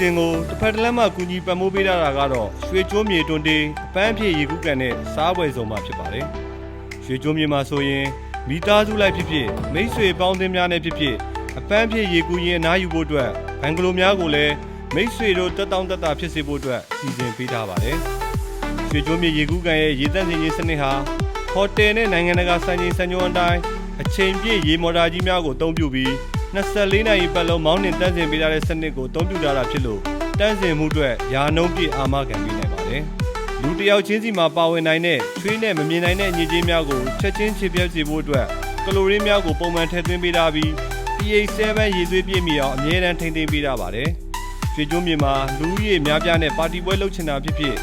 စဉ်ကိုတစ်ဖက်တစ်လမ်းမှကူညီပံ့ပိုးပေးထားတာကတော့ရွှေကျိုးမြေတွန်တေးအပန်းအဖြစ်ရေကူးကန်နဲ့စားပွဲစုံမှဖြစ်ပါတယ်။ရွှေကျိုးမြေမှာဆိုရင်မိသားစုလိုက်ဖြစ်ဖြစ်မိတ်ဆွေပေါင်းသင်းများနဲ့ဖြစ်ဖြစ်အပန်းအဖြစ်ရေကူးရင်အနားယူဖို့အတွက်ဘန်ဂလိုများကိုလည်းမိတ်ဆွေတို့တက်တောင့်တက်တာဖြစ်စေဖို့အတွက်စီစဉ်ပေးထားပါတယ်။ရွှေကျိုးမြေရေကူးကန်ရဲ့ရေတန့်စင်ခြင်းစနစ်ဟာဟိုတယ်နဲ့နိုင်ငံတကာစံချိန်စံညွှန်းအတိုင်းအချိန်ပြည့်ရေမော်တာကြီးများကိုအသုံးပြုပြီး 24နာရီပတ်လုံးမောင်းနှင်တန်းစင်ပေးထားတဲ့စနစ်ကိုအသုံးပြုထားတာဖြစ်လို့တန်းစင်မှုအတွက်ယာနှုံးပြည့်အာမခံပေးနိုင်ပါတယ်။လူတစ်ယောက်ချင်းစီမှာပါဝင်နိုင်တဲ့ချွေးနဲ့မမြင်နိုင်တဲ့ညစ်ကြေးများကိုချက်ချင်းချေပြတ်စေဖို့အတွက်ကလိုရင်းများကိုပုံမှန်ထည့်သွင်းပေးထားပြီး pH 7ရေသွေးပြည့်မီအောင်အမြဲတမ်းထိန်းသိမ်းပေးထားပါတယ်။ရွှေကျွန်းမြေမှာလူဦးရေများပြားနဲ့ပါတီပွဲလုပ်ချင်တာဖြစ်ဖြစ်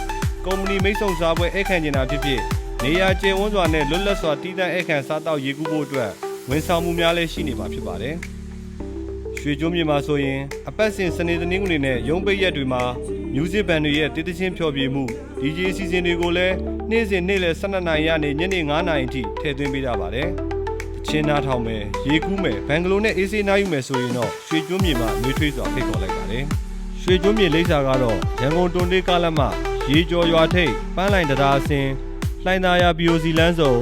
ကုမ္ပဏီမိတ်ဆုံစားပွဲဧည့်ခံချင်တာဖြစ်ဖြစ်နေရာကျယ်ဝန်းစွာနဲ့လွတ်လပ်စွာတည်တံ့ဧည့်ခံစားတောက်ရေကူးဖို့အတွက်ဝန်ဆောင်မှုများလည်းရှိနေမှာဖြစ်ပါတယ်။ ရွှေကျိုးမြေမှာဆိုရင်အပတ်စဉ်စနေတနင်္ဂနွေနဲ့ရုံးပိတ်ရက်တွေမှာမြူးစစ်ဘန်တွေရဲ့တေးသချင်းဖျော်ဖြေမှု DJ အစီအစဉ်တွေကိုလည်းနေ့စဉ်နေ့လယ်12နာရီကနေညနေ9နာရီအထိထည့်သွင်းပေးကြပါတယ်။တချင်းနားထောင်မယ်၊ရေကူးမယ်၊ဘန်ဂလိုနဲ့အေးစေးနားယူမယ်ဆိုရင်တော့ရွှေကျိုးမြေမှာနှွေးထွေးစွာဖိတ်ခေါ်လိုက်ပါတယ်။ရွှေကျိုးမြေလိပ်စာကတော့ရန်ကုန်တွန်တေးကားလမ်းမရေကျော်ရွာထိပ်ပန်းလိုင်တရားအစင်လှိုင်းသာယာ BOC လမ်းစုံ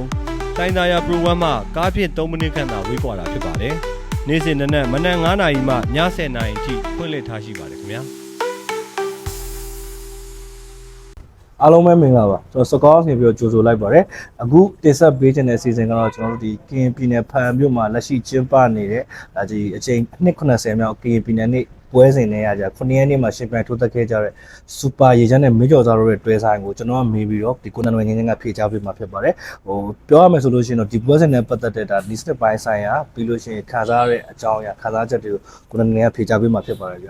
လှိုင်းသာယာ program မှာကားဖြင့်3မိနစ်ခန့်သာဝေးကွာတာဖြစ်ပါတယ်။ နေ့စဉ်နနက်မနက်9:00နာရီမှည10:00နာရီအထိဖွင့်လှစ်ထားရှိပါတယ်ခင်ဗျာအားလုံးပဲမင်္ဂလာပါကျွန်တော်စကောင်းဆင်ပြီးတော့ကြိုဆိုလိုက်ပါတယ်အခုတင်ဆက်ပေးခြင်းတဲ့စီစဉ်ကတော့ကျွန်တော်တို့ဒီကရင်ပြည်နယ်ဖန်မြို့မှာလက်ရှိကျင်းပနေတဲ့ဒါဒီအချိန်290မြောက်ကရင်ပြည်နယ်နေ့ ပွဲစဉ်နဲ့ရကြ9ရက်နေ့မှာရှင်ပြိုင်ထိုးသက်ခဲ့ကြတဲ့စူပါရေချမ်းနဲ့မင်းကျော်သားတို့ရဲ့တွဲဆိုင်ကိုကျွန်တော်ကမေးပြီးတော့ဒီကိုနန်ဝယ်ငင်းငင်းကဖြေချပေးမှာဖြစ်ပါတယ်ဟိုပြောရမယ်ဆိုလို့ရှိရင်တော့ဒီပွဲစဉ်နဲ့ပတ်သက်တဲ့ဒါဒီစနစ်ပိုင်းဆိုင်ရာပြီးလို့ရှိရင်ခါစားရတဲ့အကြောင်းအရာခါစားချက်တွေကိုကိုနန်ငင်းကဖြေချပေးမှာဖြစ်ပါတယ်ဗျ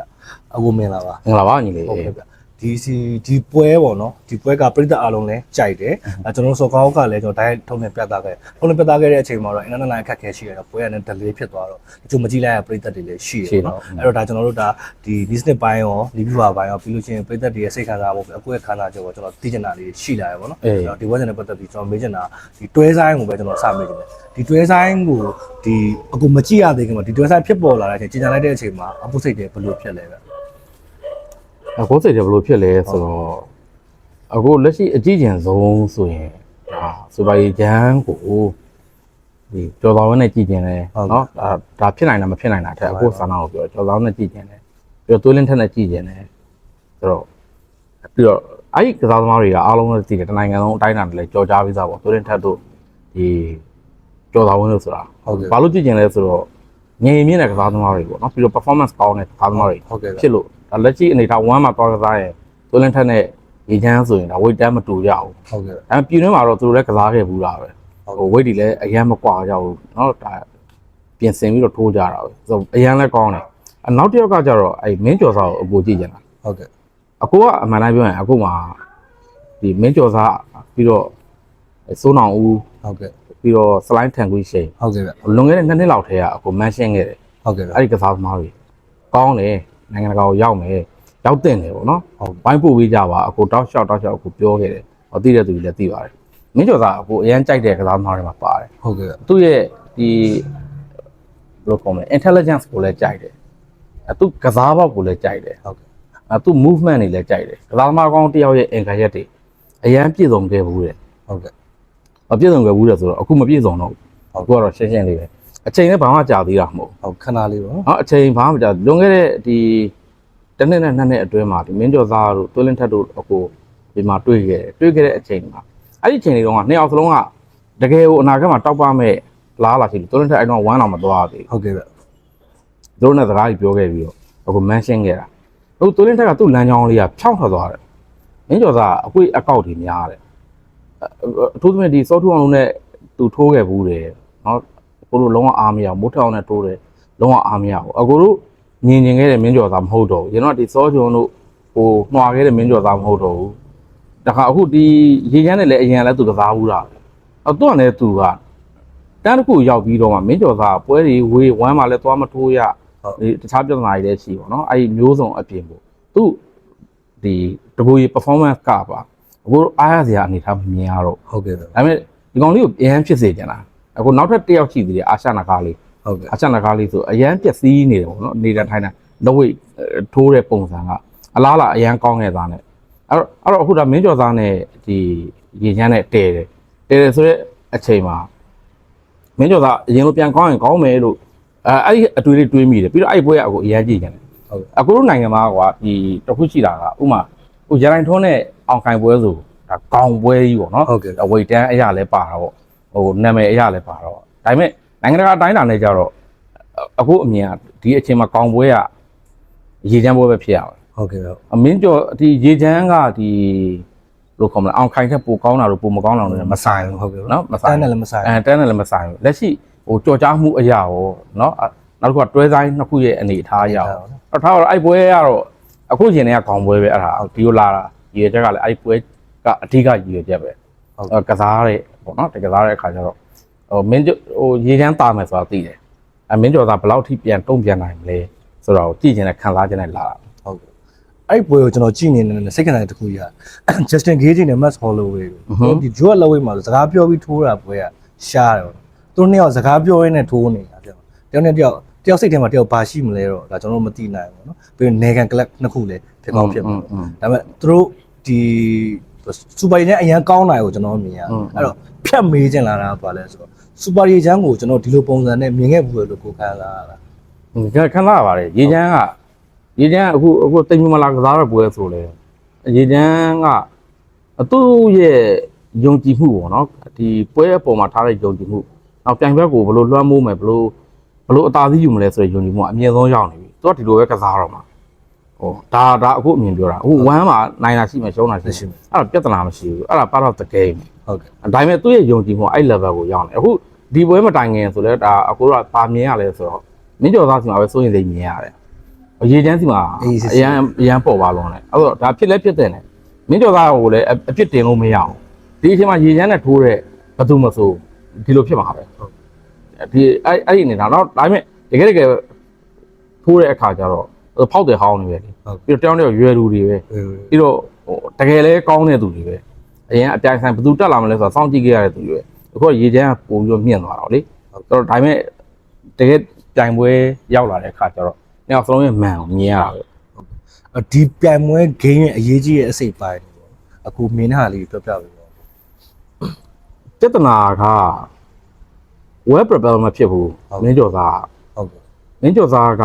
အခုမင်္ဂလာပါမင်္ဂလာပါညီလေးဟုတ်ကဲ့ဗျ ဒီစီဒီပွဲပေါ့နော်ဒီပွဲကပြည်သက်အားလုံးလည်းကြိုက်တယ်အဲကျွန်တော်တို့စောကောင်းကလည်းကျွန်တော်ဒိုင်းထုံးနဲ့ပြသခဲ့ထုံးနဲ့ပြသခဲ့တဲ့အချိန်မှာတော့အင်တာနက်လိုင်းအခက်အခဲရှိရတော့ပွဲကလည်း delay ဖြစ်သွားတော့ဒီလိုမကြည့်လိုက်ရပြည်သက်တွေလည်းရှိတယ်နော်အဲ့တော့ဒါကျွန်တော်တို့ဒါဒီ business ဘိုင်းရော reviewer ဘိုင်းရောပြီးလို့ရှိရင်ပြည်သက်တွေရဲ့စိတ်ခံစားမှုအကွက်ခန္ဓာကြောကိုကျွန်တော်သိချင်တာလေးရှိလာရပါတော့အဲ့တော့ဒီပွဲစဉ်နဲ့ပတ်သက်ပြီးကျွန်တော်မေးချင်တာဒီတွဲဆိုင်ကိုပဲကျွန်တော်စမေးချင်တယ်ဒီတွဲဆိုင်ကိုဒီအခုမကြည့်ရသေးခင်မှာဒီတွဲဆိုင်ဖြစ်ပေါ်လာတဲ့အချိန်ကြီးညာလိုက်တဲ့အချိန်မှာအပုစိတ်တွေဘယ်လိုဖြစ်လဲဗျ အကိုစိတ်တယ်ဘယ်လိုဖြစ်လဲဆိုတော့အခုလက်ရှိအကြည့်ကျင်ဆုံးဆိုရင်အာစူပါရီဂျန်ကိုဒီကြော်သားဝင်းနဲ့ကြည့်ကျင်တယ်နော်ဒါဒါဖြစ်နိုင်လားမဖြစ်နိုင်လားတဲ့အခုဆန္ဒကိုပြောကြော်သားဝင်းနဲ့ကြည့်ကျင်တယ်ပြီးတော့သွေးလင်းထက်နဲ့ကြည့်ကျင်တယ်ဆိုတော့ပြီးတော့အဲ့ဒီကစားသမားတွေကအားလုံးလည်းတည်တယ်တနိုင်ငံလုံးအတိုင်းအတာတွေလည်းကြော်ကြားပြီးသားပေါ့သွေးလင်းထက်တို့ဒီကြော်သားဝင်းလို့ဆိုတာဟုတ်ကဲ့ဘာလို့ကြည့်ကျင်လဲဆိုတော့ငြိမ်မြင့်တဲ့ကစားသမားတွေပေါ့နော်ပြီးတော့ performance ကောင်းတဲ့ကစားသမားတွေဖြစ်လို့ ဒါလက်ရှိအနေထား1မှာသွားကစားရင်သွေးလင်းထက်နဲ့ရေချမ်းဆိုရင်ဒါ weight တန်းမတူကြဘူး ဟုတ်ကဲ့ ဒါပေမဲ့ပြည်တွင်းမှာတော့သူတို့လည်းကစားခဲ့ဘူးတာပဲ ဟုတ် ဟို weight တွေလည်းအရင်မကွာကြဘူးเนาะဒါပြင်ဆင်ပြီးတော့ထိုးကြတာပဲဆိုတော့အရင်လည်းကောင်းတယ်အနောက်တစ်ယောက်ကကျတော့အဲ့မင်းကျော်စာကိုအပူကြည့်ကြတာ ဟုတ်ကဲ့ အကိုကအမှန်တိုင်းပြောရင်အကိုမှာဒီမင်းကျော်စာပြီးတော့စိုးနောင်ဦး ဟုတ်ကဲ့ ပြီးတော့ slide ထန်ကွီးရှိန် ဟုတ်ကဲ့ဗျ လွန်ခဲ့တဲ့နှစ်နှစ်လောက်ထဲကအကိုမန်ရှင်းခဲ့တယ် ဟုတ်ကဲ့ဗျ အဲ့ဒီကစားသမားတွေကောင်းတယ် နိုင်ငံတကာကိုရောက်မယ်ရောက်တင်တယ်ပေါ့နော်ဟုတ်ဘိုင်းပို့ပေးကြပါအခုတောက်လျှောက်တောက်လျှောက်အခုပြောခဲ့တယ်ဟောသိတဲ့သူတွေလည်းသိပါတယ်မင်းကျော်သားအခုအရန်ကြိုက်တဲ့ကစားသမားတွေမှာပါတယ်ဟုတ်ကဲ့ဗျသူ့ရဲ့ဒီဘယ်လိုခေါ်မလဲ intelligence ကိုလည်းကြိုက်တယ်အဲသူကစားပေါက်ကိုလည်းကြိုက်တယ်ဟုတ်ကဲ့အဲသူ movement တွေလည်းကြိုက်တယ်ကစားသမားကောင်းတစ်ယောက်ရဲ့အင်္ဂါရက်တွေအရန်ပြည့်စုံခဲ့ဘူးတဲ့ဟုတ်ကဲ့မပြည့်စုံခဲ့ဘူးတဲ့ဆိုတော့အခုမပြည့်စုံတော့ဘူးအခုကတော့ရှင်းရှင်းလေးပဲ အချိန်လည်းဘာမှကြာသေးတာမဟုတ်ဘူးဟုတ်ခဏလေးပေါ့နော်နော်အချိန်ဘာမှမကြာလွန်ခဲ့တဲ့ဒီတစ်နှစ်နဲ့နှစ်နှစ်အတွင်းမှာဒီမင်းကျော်သားတို့တွင်းလင်းထက်တို့အခုဒီမှာတွေ့ခဲ့တယ်တွေ့ခဲ့တဲ့အချိန်မှာအဲ့ဒီအချိန်တွေတုန်းကနှစ်ယောက်စလုံးကတကယ်ကိုအနာဂတ်မှာတောက်ပမဲ့လားလာရှိတယ်တွင်းလင်းထက်အဲ့တော့ဝမ်းတော်မသွားသေးဟုတ်ကဲ့ဗျဘူးသူတို့နဲ့စကားကြီးပြောခဲ့ပြီးတော့အခုမန်ရှင်းခဲ့တာအခုတွင်းလင်းထက်ကသူ့လမ်းကြောင်းလေးကဖြောင်းထွက်သွားတယ်မင်းကျော်သားအကွေးအကောက်တွေများတယ်အထူးသဖြင့်ဒီစောထူအောင်လုံးနဲ့သူထိုးခဲ့ဘူးတယ်နော် ကိုတို့လုံးဝအားမရဘူးမိုးထောင်နဲ့ထိုးတယ်လုံးဝအားမရဘူးအကိုတို့မြင်ကျင်ခဲ့တဲ့မင်းကျော်သားမဟုတ်တော့ဘူးကျွန်တော်ကဒီစောဂျုံတို့ဟိုနှွာခဲ့တဲ့မင်းကျော်သားမဟုတ်တော့ဘူးတခါအခုဒီရေချမ်းနဲ့လည်းအရင်လည်းသူကစားဘူးတာအော်သူကလည်းသူကတန်းတစ်ခုရောက်ပြီးတော့မှမင်းကျော်သားကပွဲတွေဝေးဝမ်းမှလည်းသွားမထိုးရဒီတခြားပြဿနာတွေလည်းရှိပါတော့အဲ့ဒီမျိုးစုံအပြင်ပေါ့သူဒီတဘူကြီး performance ကပါအခုအားရစရာအနေထားမမြင်ရတော့ဟုတ်ကဲ့ဗျဒါပေမဲ့ဒီကောင်လေးကိုအရင်ဖြစ်စေချင်တာ အခုနောက်ထပ်တစ်ယောက်ရှိသေးတယ်အာရှနာကားလေးဟုတ်ကဲ့အချမ်းနကားလေးဆိုအရန်ပျက်စီးနေတယ်ပေါ့နော်နေတာထိုင်တာလက်ဝိတ်ထိုးတဲ့ပုံစံကအလားလားအရန်ကောင်းခဲ့သားနဲ့အဲ့တော့အဲ့တော့အခုဒါမင်းကျော်သားနဲ့ဒီရေချမ်းနဲ့တဲတယ်တဲတယ်ဆိုတော့အချိန်မှာမင်းကျော်သားအရင်လိုပြန်ကောင်းရင်ကောင်းမယ်လို့အဲအဲ့ဒီအတွေ့လေးတွေးမိတယ်ပြီးတော့အဲ့ဒီပွဲကအခုအရန်ကြည့်ကြတယ်ဟုတ်အခုတို့နိုင်ငံမှာကွာဒီတစ်ခုရှိတာကဥမာဟိုရန်တိုင်းထုံးနဲ့အောင်ခိုင်ပွဲဆိုဒါကောင်းပွဲကြီးပေါ့နော်ဟုတ်ကဲ့အဝိတ်တန်းအရာလဲပါတာပေါ့ ဟိုနာမည်အရလည်းပါတော့ဒါပေမဲ့နိုင်ငံတကာတိုင်းတာနဲ့ကြတော့အခုအမြင်ကဒီအချိန်မှာကောင်ပွဲကရေချမ်းပွဲပဲဖြစ်ရအောင်ဟုတ်ကဲ့ဟုတ်အမင်းကျော်ဒီရေချမ်းကဒီလို့ခေါ်မလားအောင်ခိုင်ထက်ပိုကောင်းတာလို့ပိုမကောင်းတာလို့မဆိုင်ဘူးဟုတ်ကဲ့နော်မဆိုင်တန်းတယ်လည်းမဆိုင်အဲတန်းတယ်လည်းမဆိုင်ဘူးလက်ရှိဟိုကြော်ကြားမှုအရာရောနော်နောက်တစ်ခုကတွဲဆိုင်နှစ်ခုရဲ့အနေအထားအရာရောအဲ့ထားတော့အဲ့ပွဲကတော့အခုရှင်တွေကခေါင်ပွဲပဲအဲ့ဒါဒီလိုလာတာရေချက်ကလည်းအဲ့ပွဲကအဓိကရေချက်ပဲကစားတဲ့ ပေါ့နော်တကစားတဲ့အခါကျတော့ဟိုမင်းကျော်ဟိုရေချမ်းတာမယ်ဆိုတာသိတယ်အမင်းကျော်သားဘယ်လောက်ထိပြန်တုံ့ပြန်နိုင်မလဲဆိုတော့ကြည့်ချင်တဲ့ခံစားချက်နဲ့လာတာ ဟုတ်ကဲ့အဲ့ဒီပွဲကိုကျွန်တော်ကြည့်နေတယ်စိတ်ကနိုင်တစ်ခုကြီးอ่ะ Justin Gage နဲ့ Max Holloway ကိုဒီ Joe Holloway မှာစကားပြောပြီးထိုးတာပွဲอ่ะရှားတယ်ပေါ့သူတို့နှစ်ယောက်စကားပြောရင်းနဲ့ထိုးနေတာပြောတယောက်နဲ့တယောက်တယောက်စိတ်ထဲမှာတယောက်ဘာရှိမလဲတော့ဒါကျွန်တော်တို့မသိနိုင်ဘူးเนาะပြီးရင် Negan Club နှစ်ခုလည်းဖြစ်ကောင်းဖြစ်မှာဒါပေမဲ့သူတို့ဒီ စူပါရီနဲ့အရန်ကောင်းတာကိုကျွန်တော်မြင်ရတယ်အဲ့တော့ဖြတ်မေးချင်လာတာပါလဲဆိုတော့စူပါရီချမ်းကိုကျွန်တော်ဒီလိုပုံစံနဲ့မြင်ခဲ့ဘူးလို့ကိုခံစားရတာကျွန်တော်ခံစားရပါတယ်ရေချမ်းကရေချမ်းကအခုအခုတိမ်မလာကစားရပွဲဆိုလေရေချမ်းကအသူ့ရဲ့ယုံကြည်မှုပေါ့နော်ဒီပွဲအပေါ်မှာထားတဲ့ယုံကြည်မှုနောက်ပြိုင်ဘက်ကိုဘယ်လိုလွှမ်းမိုးမယ်ဘယ်လိုဘယ်လိုအသာစီးယူမလဲဆိုတဲ့ယုံကြည်မှုကအမြင့်ဆုံးရောက်နေပြီသူကဒီလိုပဲကစားတော့မှာ ဟိုဒါဒါအခုအမြင်ပြောတာအခု1မှာနိုင်တာရှိမှရှုံးတာရှိရှိမှမယ်အဲ့ဒါပြဿနာမရှိဘူးအဲ့ဒါ part of the game ဟုတ်ကဲ့ဒါပေမဲ့သူ့ရဲ့ယုံကြည်မှုကအဲ့ level ကိုရောက်နေအခုဒီပွဲမတိုင်ခင်ဆိုလဲဒါအခုတော့ပါမြင်ရလဲဆိုတော့မင်းကျော်သားစီမှာပဲစိုးရင်စိတ်မြင်ရတယ်အရေးချမ်းစီမှာအရန်အရန်ပေါ်ပါလုံးတယ်အဲ့တော့ဒါဖြစ်လဲဖြစ်တဲ့နဲ့မင်းကျော်သားကိုလည်းအပြစ်တင်လို့မရအောင်ဒီအချိန်မှာရေချမ်းနဲ့ထိုးတဲ့ဘသူမဆိုဒီလိုဖြစ်မှာပဲဒီအဲ့အဲ့ဒီနေတာတော့ဒါပေမဲ့တကယ်တကယ်ထိုးတဲ့အခါကျတော့ ဖောက်တယ်ဟောင်းနေပဲလေဟုတ်ပြီးတော့တောင်းတဲ့ရွယ်လူတွေပဲပြီးတော့ဟိုတကယ်လဲကောင်းတဲ့သူတွေပဲအရင်အပြိုင်ဆိုင်ဘယ်သူတက်လာမလဲဆိုတော့စောင့်ကြည့်ခဲ့ရတဲ့သူတွေပဲအခုကရေချမ်းကပို့ပြီးတော့မြင့်သွားတော့လေဆိုတော့ဒါပေမဲ့တကယ်ပြိုင်ပွဲရောက်လာတဲ့အခါကျတော့ညောင်စလုံးရဲ့မန်ကိုမြင်ရတာပဲအဒီပြိုင်ပွဲ game ရဲ့အရေးကြီးရဲ့အစိတ်ပိုင်းပေါ့အခုမင်းဟာလေးပြောပြပေးပါဦးပြဿနာက web prepare မဖြစ်ဘူးမင်းကျော်သားဟုတ်ကဲ့မင်းကျော်သားက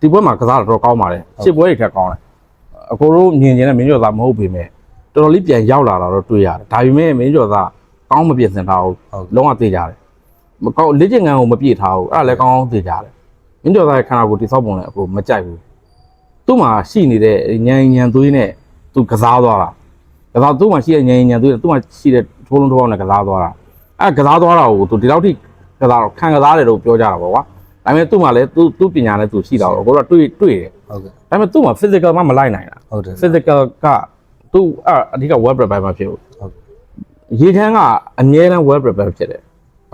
ဒီပွဲမှာကစားတော့ကောင်းပါတယ်ရှစ်ပွဲတွေထက်ကောင်းတယ်အကိုတို့မြင်ကျင်တဲ့မင်းကျော်သားမဟုတ်ပေမဲ့တော်တော်လေးပြန်ရောက်လာတာတော့တွေ့ရတယ်ဒါပေမဲ့မင်းကျော်သားကောင်းမပြင်ဆင်ထားဘူးဟုတ်ကဲ့လုံးဝသိကြတယ်မကောင်းလက်ကျင်ငံကိုမပြည့်ထားဘူးအဲ့ဒါလည်းကောင်းကောင်းသိကြတယ်မင်းကျော်သားရဲ့ခန္ဓာကိုယ်တိဆောက်ပုံလည်းအခုမကြိုက်ဘူးသူ့မှာရှိနေတဲ့ညံညံသွေးနဲ့သူကစားသွားတာကစားသူ့မှာရှိတဲ့ညံညံသွေးနဲ့သူ့မှာရှိတဲ့ထိုးလုံးထိုးအောင်နဲ့ကစားသွားတာအဲ့ကစားသွားတာကိုသူဒီလောက်ထိကစားတော့ခံကစားတယ်လို့ပြောကြတာပေါ့ကွာ ဒါပေမဲ့သူ့မှာလည်းသူ့သူ့ပညာနဲ့သူရှိတာတော့ကိုတော့တွေ့တွေ့တယ်ဟုတ်ကဲ့ဒါပေမဲ့သူ့မှာ physical မှမလိုက်နိုင်တာဟုတ်တယ် physical ကသူ့အဲ့အဓိက web prepare မှာဖြစ်ဘူးဟုတ်ကဲ့ရေချမ်းကအမြဲတမ်း web prepare ဖြစ်တယ်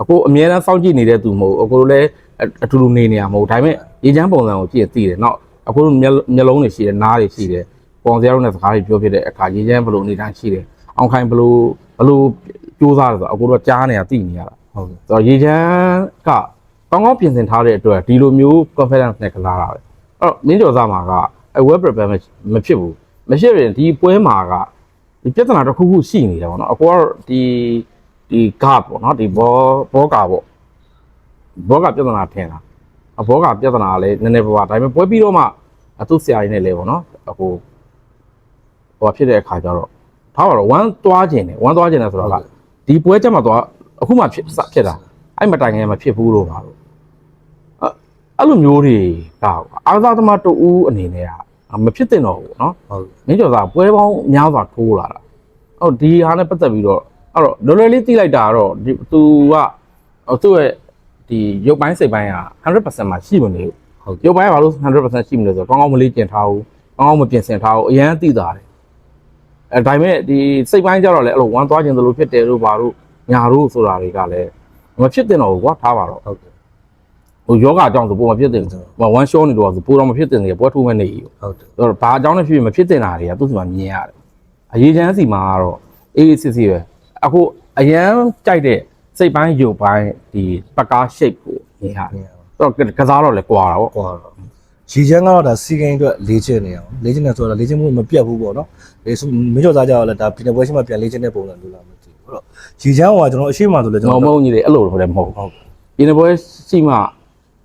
အခုအမြဲတမ်းစောင့်ကြည့်နေတဲ့သူမဟုတ်ဘူးအခုလည်းအအတူတူနေနေရမဟုတ်ဘူးဒါပေမဲ့ရေချမ်းပုံစံကိုကြည့်ရသိတယ်နောက်အခုမျက်မျက်လုံးတွေရှိတယ်နားတွေရှိတယ်ပုံစံရုံးနဲ့စကားတွေပြောဖြစ်တဲ့အခါရေချမ်းဘယ်လိုအနေတိုင်းရှိတယ်အောင်ခိုင်ဘယ်လိုဘယ်လိုကြိုးစားလဲဆိုတော့အခုတော့ကြားနေတာသိနေရတာဟုတ်ကဲ့ဆိုတော့ရေချမ်းက ကောင်းကောင်းပြင်ဆင်ထားတဲ့အတွက်ဒီလိုမျိုး confidence နဲ့ကစားတာပဲအဲ့တော့မင်းကျော်သားမှာကအဲ web prepare မဖြစ်ဘူးမဖြစ်ရင်ဒီပွဲမှာကဒီပြဿနာတစ်ခုခုရှိနေတယ်ပေါ့နော်အကောကတော့ဒီဒီကားပေါ့နော်ဒီဘောဘောကာပေါ့ဘောကာပြဿနာထင်တာအဘောကာပြဿနာကလည်းနည်းနည်းပါးပါဒါပေမဲ့ပွဲပြီးတော့မှအသူဆရာကြီးနဲ့လေပေါ့နော်အခုဟိုဖြစ်တဲ့အခါကျတော့ထားပါတော့1သွားခြင်းတယ်1သွားခြင်းတယ်ဆိုတော့ကဒီပွဲချက်မှာသွားအခုမှဖြစ်စဖြစ်တာအဲ့မတိုင်ခင်မဖြစ်ဘူးလို့ပါလို့ အဲ့အဲ့လိုမျိုးတွေကအာသာသမားတူဦးအနေနဲ့ကမဖြစ်သင့်တော့ဘူးเนาะ ဟုတ် မင်းကျော်သားပွဲပေါင်းများစွာထိုးလာတာဟုတ်ဒီဟာနဲ့ပတ်သက်ပြီးတော့အဲ့တော့လော်လော်လေးတိလိုက်တာကတော့ဒီသူကဟိုသူ့ရဲ့ဒီရုပ်ပိုင်းစိတ်ပိုင်းက100%မှာရှိမနေဘူး ဟုတ် ရုပ်ပိုင်းကဘာလို့100%ရှိမလဲဆိုတော့ကောင်းကောင်းမလေးကျင်ထားဘူးကောင်းကောင်းမပြင်ဆင်ထားဘူးအရန်သိတာတယ်အဲဒါပေမဲ့ဒီစိတ်ပိုင်းကြတော့လေအဲ့လိုဝမ်းသွားခြင်းသလိုဖြစ်တယ်လို့ဘာလို့ညာလို့ဆိုတာတွေကလည်းမဖြစ်တင်တော့ဘူးကွာထားပါတော့ ဟုတ်ကဲ့ ဟိုယောဂအကြောင်းဆိုပုံမဖြစ်တင်ဘူးဟိုဝမ်းရှောနေတော့ဆိုပုံတော့မဖြစ်တင်တယ်ပွဲထိုးမဲ့နေကြီးဟုတ်တယ်အဲ့တော့ဘာအကြောင်းနဲ့ဖြစ်ဖြစ်မဖြစ်တင်တာတွေကသူ့စီမှာမြင်ရတယ်အရေးချမ်းစီမှာကတော့အေးအေးစစ်စစ်ပဲအခုအရန်ကြိုက်တဲ့စိတ်ပိုင်းရုပ်ပိုင်းဒီပကား shape ကိုမြင်ရတယ်မြင်ရပါတော့ကစားတော့လေကွာတာပေါ့ကွာတော့ရေချမ်းကတော့ဒါစီကိန်းအတွက်လေ့ကျင့်နေအောင်လေ့ကျင့်နေဆိုတော့လေ့ကျင့်မှုမပြတ်ဘူးပေါ့နော်ဒီဆိုမင်းကျော်သားကြတော့လည်းဒါပြည်နယ်ပွဲရှိမှပြန်လေ့ကျင့်တဲ့ပုံစံလိုလာမှသိဘူးအဲ့တော့ရေချမ်းကကျွန်တော်အရှိမှဆိုလဲကျွန်ကျွန်တော်တော်မဟုတ်ကြီးလေအဲ့လိုတော့လည်းမဟုတ်ဟုတ်ဒီနေ့ပွဲရှိမှ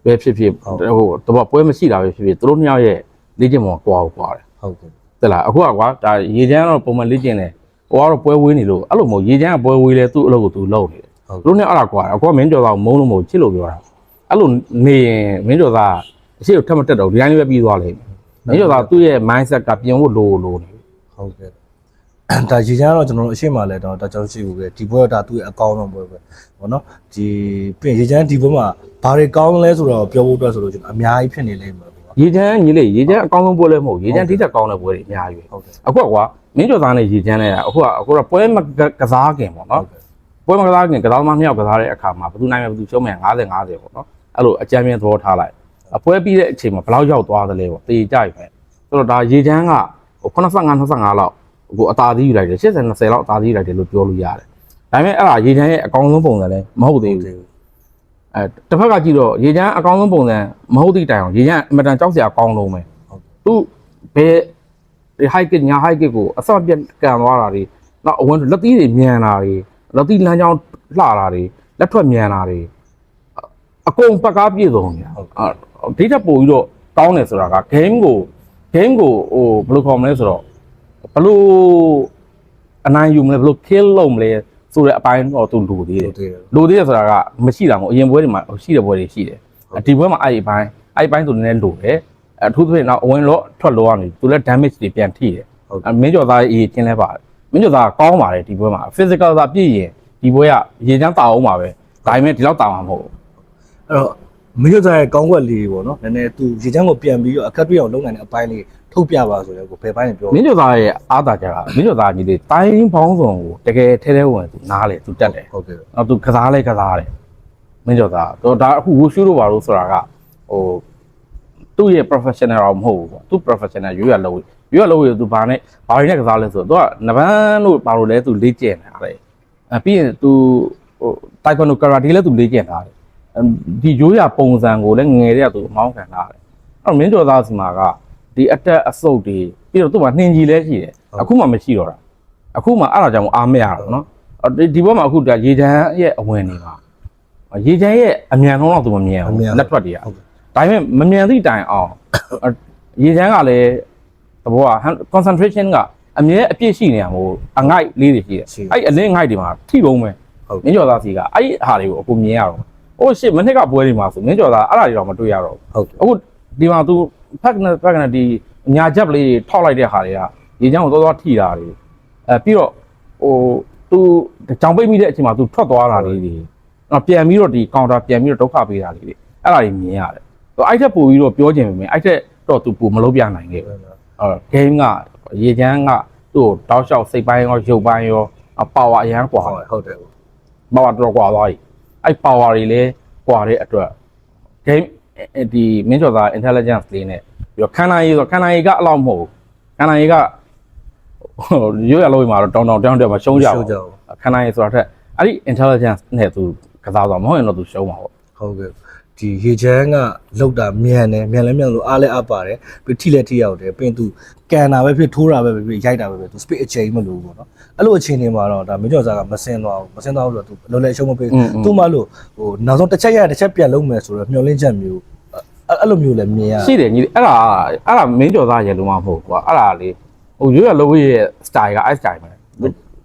ပဲဖြစ်ဖြစ်ဟုတ်ဟိုတော့ပွဲမရှိတာပဲဖြစ်ဖြစ်သူတို့နှစ်ယောက်ရဲ့လေ့ကျင့်ပုံကကွာကွာတယ်ဟုတ်ကဲ့တက်လားအခုကကွာဒါရေချမ်းကတော့ပုံမှန်လေ့ကျင့်တယ်ဟိုကတော့ပွဲဝေးနေလို့အဲ့လိုမဟုတ်ရေချမ်းကပွဲဝေးလဲသူ့အလုပ်ကိုသူလုပ်နေတယ်ဟုတ်သူတို့နဲ့အဲ့ဒါကွာအခုကမင်းကျော်သားကိုမုန်းလို့မဟုတ်ချစ်လို့ပြောတာအဲ့လိုနေရင်မင်းကျော်သားအရှိကိုထပ်မတက်တော့ဒီတိုင်းလေးပဲပြီးသွားလိမ့်မယ်မင်းကျော်သားသူ့ရဲ့ mindset ကပြင်ဖို့လိုလိုနေဟုတ်ကဲ့ ဒါရေချမ်းကတော့ကျွန်တော်တို့အရှိမှလဲတော့ဒါကျွန်တော်ရှိဘူးပဲဒီပွဲကဒါသူ့ရဲ့အကောင်းဆုံးပွဲပဲပေါ့နော်ဒီပြင်ရေချမ်းဒီပွဲမှာဘာတွေကောင်းလဲဆိုတော့ပြောဖို့အတွက်ဆိုလို့ကျွန်တော်အများကြီးဖြစ်နေလိမ့်မယ်ပေါ့နော်ရေချမ်းကြီးလေရေချမ်းအကောင်းဆုံးပွဲလည်းမဟုတ်ရေချမ်းတိတက်ကောင်းတဲ့ပွဲတွေအများကြီးပဲဟုတ်ကဲ့အခုကကွာမင်းကျော်သားနဲ့ရေချမ်းလဲအခုကအခုကပွဲမကစားခင်ပေါ့နော်ပွဲမကစားခင်ကစားသမားနှစ်ယောက်ကစားတဲ့အခါမှာဘယ်သူနိုင်မယ်ဘယ်သူရှုံးမယ်50 50ပေါ့နော်အဲ့လိုအကြမ်းမြင်သဘောထားလိုက်အပွဲပြီးတဲ့အချိန်မှာဘယ်လောက်ရောက်သွားသလဲပေါ့တေကြိုက်ပဲဆိုတော့ဒါရေချမ်းကဟို85 25လောက် ဟိုအသာသီးယူလိုက်တယ်80 20လောက်အသာသီးယူလိုက်တယ်လို့ပြောလို့ရတယ်ဒါပေမဲ့အဲ့ဒါရေချမ်းရဲ့အကောင်းဆုံးပုံစံလည်းမဟုတ်သေးဘူးအဲတစ်ဖက်ကကြည့်တော့ရေချမ်းအကောင်းဆုံးပုံစံမဟုတ်သည့်တိုင်အောင်ရေချမ်းအမတန်ကြောက်စရာကောင်းလုံးပဲသူဘယ်ဒီ high kick ညာ high kick ကိုအဆော့ပြက်ကန်သွားတာတွေနောက်အဝင်လက်သီးတွေမြန်တာတွေလက်သီးလမ်းကြောင်းလှတာတွေလက်ထွက်မြန်တာတွေအအကုန်ပတ်ကားပြည့်စုံနေတာအာဒီထက်ပိုပြီးတော့ကောင်းတယ်ဆိုတာက game ကို game ကိုဟိုဘယ်လိုခေါ်မလဲဆိုတော့ ဘယ်လိုအနိုင်ယူမလဲဘယ်လို kill လုပ်မလဲဆိုတဲ့အပိုင်းတော့သူလူသေးတယ်ဟုတ်တယ်လူသေးတယ်ဆိုတာကမရှိတာမဟုတ်အရင်ပွဲတွေမှာရှိတဲ့ပွဲတွေရှိတယ်ဒီပွဲမှာအဲ့ဒီအပိုင်းအဲ့ဒီအပိုင်းဆိုနည်းနည်းလိုတယ်အထူးသဖြင့်တော့အဝင်လော့ထွက်လော့ကနေသူလည်း damage တွေပြန်ထိတယ်ဟုတ်အမင်းကျော်သားအေးကျင်းလဲပါတယ်မင်းကျော်သားကောင်းပါတယ်ဒီပွဲမှာ physical သာပြည့်ရင်ဒီပွဲကရေချမ်းတာအောင်ပါပဲဒါပေမဲ့ဒီလောက်တာမှာမဟုတ်ဘူးအဲ့တော့မင်းတို့ရဲ့ကောင်းကွက်လေးပေါ့နော်နည်းနည်းသူရေချမ်းကိုပြန်ပြီးတော့အခက်တွေ့အောင်လုပ်နိုင်တဲ့အပိုင်းလေး ထုတ်ပြပါဆိုတော့ကိုဘယ်ပိုင်းကိုပြောမင်းကျော်သားရဲ့အားသာချက်ကမင်းကျော်သားကြီးလေးတိုင်းပေါင်းစုံကိုတကယ်ထဲထဲဝင်သူနားလေသူတက်တယ်ဟုတ်ကဲ့နောက်သူကစားလဲကစားတယ်မင်းကျော်သားတော့ဒါအခုဝူရှူလို့ပါလို့ဆိုတာကဟိုသူ့ရဲ့ professional တော့မဟုတ်ဘူးပေါ့သူ professional ရွေးရလို့ရွေးရလို့သူဘာနဲ့ဘာတွေနဲ့ကစားလဲဆိုတော့သူကနဗန်းလို့ဘာလို့လဲသူလေ့ကျင့်နေတာလေအပြီးရင်သူဟိုတိုင်ကွန်ဒိုကာရာတီလည်းသူလေ့ကျင့်ထားတယ်ဒီရိုးရပုံစံကိုလည်းငယ်တဲ့ကသူအမောင်းခံထားတယ်အဲ့တော့မင်းကျော်သားစီမှာက ဒီအတက်အဆုပ်တွေပြီးတော့သူ့မှာနှင်ကြီးလဲရှိတယ်အခုမှမရှိတော့တာအခုမှအဲ့ဒါကြောင့်အားမရတော့နော်ဒီဒီဘက်မှာအခုဒါရေချမ်းရဲ့အဝင်နေပါရေချမ်းရဲ့အမြန်ဆုံးတော့သူမမြင်ဘူးလက်ထွက်တွေကဟုတ်ကဲ့ဒါပေမဲ့မမြန်သည့်တိုင်အောင်အဲ့ရေချမ်းကလည်းသဘောက concentration ကအမြဲအပြည့်ရှိနေရမို့အငိုက်လေးတွေရှိတယ်ရှိတယ်အဲ့အလင်းငိုက်တွေမှာထိပုံးပဲဟုတ်မင်းကျော်သားစီကအဲ့ဒီဟာတွေကိုအခုမြင်ရတော့ဟိုရှစ်မနှစ်ကပွဲတွေမှာဆိုမင်းကျော်သားအဲ့ဒါတွေတော့မတွေ့ရတော့ဘူးဟုတ်ကဲ့အခု ဒီမှာသူဖက်ကနေဖက်ကနေဒီညာချက်လေးတွေထောက်လိုက်တဲ့ဟာတွေကရေချမ်းကိုသွားသွားထိတာတွေအဲပြီးတော့ဟိုသူကြောင်ပိတ်မိတဲ့အချိန်မှာသူထွက်သွားတာလေးတွေနော်ပြန်ပြီးတော့ဒီကောင်တာပြန်ပြီးတော့ဒုက္ခပေးတာလေးတွေအဲ့ဒါတွေမြင်ရတယ်သူအဲ့ထက်ပိုပြီးတော့ပြောချင်ပေမဲ့အဲ့ထက်တော့သူပိုမလုပ်ပြနိုင်ခဲ့ဘူးအော် game ကရေချမ်းကသူ့ကိုတောက်လျှောက်စိတ်ပိုင်းရောရုပ်ပိုင်းရောပါဝါအရန်กว่าဟုတ်တယ်ပါဝါတော်กว่าသွားပြီအဲ့ပါဝါတွေလည်းกว่าတဲ့အတွက် game ဒီမင်းကျော်သား intelligence လေးနဲ့ပြီးတော့ခန္ဓာရည်ဆိုခန္ဓာရည်ကအလောက်မဟုတ်ဘူးခန္ဓာရည်ကဟိုရွရလို့မှာတော့တောင်းတောင်းတောင်းတောင်းမရှုံးကြဘူးခန္ဓာရည်ဆိုတာထက်အဲ့ဒီ intelligence နဲ့သူကစားသွားမဟုတ်ရင်တော့သူရှုံးမှာပေါ့ဟုတ်ကဲ့ ဒီရေချမ်းကလောက်တာမြန်တယ်မြန်လဲမြန်လို့အားလဲအပ်ပါတယ်ပြီးထိလဲထိရောက်တယ်ပြီးရင်သူကန်တာပဲဖြစ်ထိုးတာပဲဖြစ်ရိုက်တာပဲဖြစ်သူ speed အချိန်မလို့ပေါ့နော်အဲ့လိုအချိန်တွေမှာတော့ဒါမင်းကျော်စားကမစင်သွားဘူးမစင်သွားဘူးဆိုတော့သူလောလဲအရှုံးမပေးသူ့မလို့ဟိုနောက်ဆုံးတစ်ချက်ရတစ်ချက်ပြန်လုံးမယ်ဆိုတော့မျောလင်းချက်မျိုးအဲ့အဲ့လိုမျိုးလည်းမြင်ရရှိတယ်ညီအဲ့ဒါအဲ့ဒါမင်းကျော်သားရေလုံးမဟုတ်ဘူးကွာအဲ့ဒါလေဟိုရွရလို့ရဲ့ style ကအဲ့ style ပဲ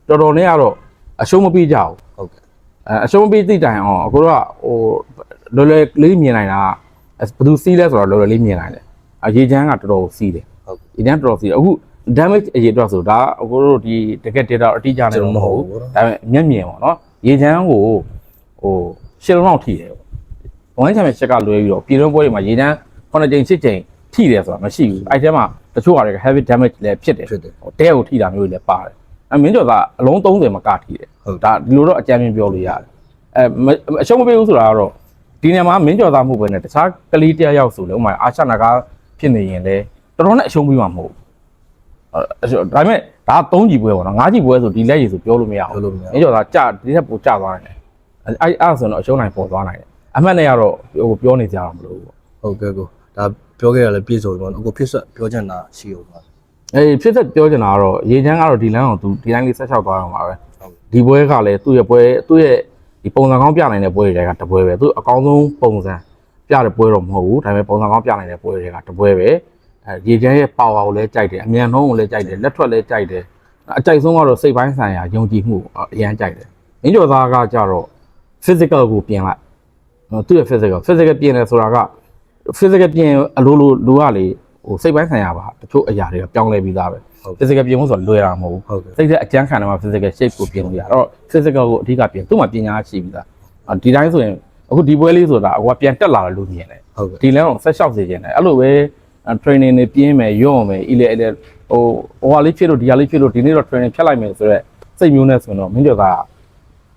တော်တော်နဲ့ကတော့အရှုံးမပေးကြဘူးဟုတ်ကဲ့အဲအရှုံးပေးသိတိုင်အောင်အခုတော့ဟို လော်လော်လေးမြင်နိုင်တာကဘယ်သူစီးလဲဆိုတော့လော်လော်လေးမြင်နိုင်တယ်အရေးချမ်းကတော်တော်စီးတယ်ဟုတ်အရေးချမ်းတော်တော်စီးတယ်အခု damage အရေးအတွက်ဆိုဒါအခုတို့ဒီတကက် data အတိအကျနဲ့တော့မဟုတ်ဘူးဒါပေမဲ့မျက်မြင်ပေါ့နော်ရေချမ်းကိုဟိုရှစ်လုံးလောက်ထိတယ်ဝိုင်းချမ်းမဲ့ချက်ကလွဲပြီးတော့ပြည်တွင်းပွဲတွေမှာရေချမ်း9ကြိမ်10ကြိမ်ထိတယ်ဆိုတာမရှိဘူးအဲ့ထဲမှာတချို့ဟာတွေက heavy damage လည်းဖြစ်တယ်ဖြစ်တယ်ဟိုတဲကိုထိတာမျိုးတွေလည်းပါတယ်အမင်းကျော်ကအလုံး30မကထိတယ်ဟုတ်ဒါဒီလိုတော့အကြမ်းမြင်ပြောလို့ရတယ်အဲမအရှုံးမပေးဘူးဆိုတာကတော့ ဒီနေရာမှာမင်းကျော်သားမှုပဲနဲ့တခြားကလေးတစ်ယောက်ဆိုလေဥမာအာရှနာကာဖြစ်နေရင်လေတော်တော်နဲ့အရှုံးပေးမှာမဟုတ်ဘူးအဲအရှုံးဒါပေမဲ့ဒါက3ကြီးပွဲပေါ့နော်5ကြီးပွဲဆိုဒီလက်ရည်ဆိုပြောလို့မရပြောဘူးလို့မရမင်းကျော်သားကြဒီထက်ပိုကြသွားနိုင်တယ်အဲအဲ့အဲ့ဒါဆိုတော့အရှုံးနိုင်ပေါ်သွားနိုင်တယ်အမှတ်နဲ့ကတော့ဟိုပြောနေကြတာမလို့ဘူးပေါ့ဟုတ်ကဲ့ကိုဒါပြောခဲ့ရလဲပြည့်စုံပြီပေါ့နော်အခုဖြစ်ဆက်ပြောချင်တာရှိဦးပါအေးဖြစ်သက်ပြောချင်တာကတော့ရေချမ်းကတော့ဒီလမ်းကိုသူဒီလမ်းလေးဆက်လျှောက်သွားအောင်ပါပဲဟုတ်ဒီပွဲကလည်းသူ့ရဲ့ပွဲသူ့ရဲ့ ဒီပုံစံကောင်းပြနိုင်တဲ့ပွဲတွေကတပွဲပဲသူအကောင်းဆုံးပုံစံပြတဲ့ပွဲတော့မဟုတ်ဘူးဒါပေမဲ့ပုံစံကောင်းပြနိုင်တဲ့ပွဲတွေကတပွဲပဲအဲရေချမ်းရဲ့ power ကိုလည်းကြိုက်တယ်အမြန်နှုံးကိုလည်းကြိုက်တယ်လက်ထွက်လည်းကြိုက်တယ်အကြိုက်ဆုံးကတော့စိတ်ပိုင်းဆိုင်ရာယုံကြည်မှုအရန်ကြိုက်တယ်မင်းကျော်သားကကြတော့ physical ကိုပြင်လိုက်နော်သူ့ရဲ့ physical physical ပြင်တယ်ဆိုတာက physical ပြင်အလိုလိုလူကလေ ဟိုစိတ်ပိုင်းဆိုင်ရာပါတချို့အရာတွေကပြောင်းလဲပြီးသားပဲ physical ပြင်ဖို့ဆိုတာလွယ်တာမဟုတ်ဘူးဟုတ်ကဲ့စိတ်တဲ့အကျန်းခံတယ်မှာ physical shape ကိုပြင်လို့ရတော့ physical ကိုအဓိကပြင်သူ့မှာပညာရှိပြီးသားအာဒီတိုင်းဆိုရင်အခုဒီပွဲလေးဆိုတာအခုကပြန်တက်လာတယ်လို့မြင်တယ်ဟုတ်ကဲ့ဒီလမ်းကိုဆက်လျှောက်စေခြင်းတယ်အဲ့လိုပဲ training တွေပြင်းမယ်ညွန့်မယ် ile ile ဟိုဟိုဟာလေးဖြစ်လို့ဒီဟာလေးဖြစ်လို့ဒီနေ့တော့ training ဖြတ်လိုက်မယ်ဆိုတော့စိတ်မျိုးနဲ့ဆိုတော့မင်းတို့က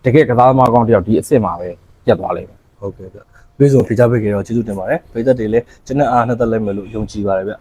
တကယ်ကစားသမားကောင်းတစ်ယောက်ဒီအစ်စ်မှာပဲပြတ်သွားလိမ့်မယ်ဟုတ်ကဲ့ဗျ ပြည့်စုံဖိချပေးကြတော့ကျေးဇူးတင်ပါတယ်ပိသက်တွေလည်းကျွန်တော်အားနှစ်သက်လိုက်မယ်လို့ယုံကြည်ပါတယ်ဗျ